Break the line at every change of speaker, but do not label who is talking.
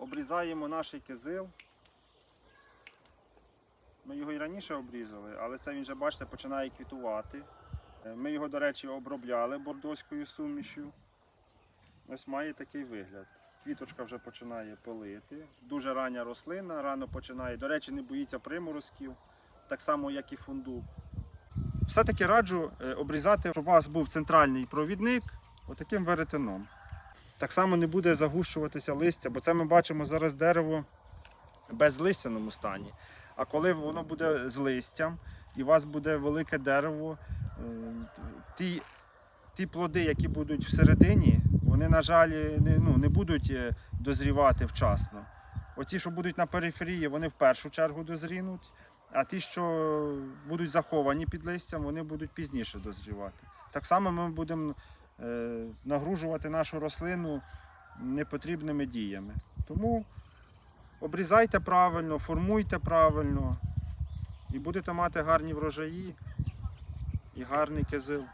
Обрізаємо наш кизил. Ми його і раніше обрізали, але це він вже, бачите, починає квітувати. Е, Ми його, до речі, обробляли бордоською сумішю. Ось має такий вигляд. Квіточка вже починає пилити. Дуже рання рослина, рано починає. До речі, не боїться приморозків, так само, як і фундук. Все-таки раджу е, обрізати, щоб у вас був центральний провідник отаким веретеном. Так само не буде загущуватися листя, бо це ми бачимо зараз дерево в безлистяному стані. А коли воно буде з листям і у вас буде велике дерево, е, ті, ті плоди, які будуть всередині, вони, на жаль, не, ну, не будуть е, дозрівати вчасно. Оці, що будуть на периферії, вони в першу чергу дозрінуть, а ті, що будуть заховані під листям, вони будуть пізніше дозрівати. Так само ми будемо нагружувати нашу рослину непотрібними діями. Тому обрізайте правильно, формуйте правильно і будете мати гарні врожаї і гарний кизил.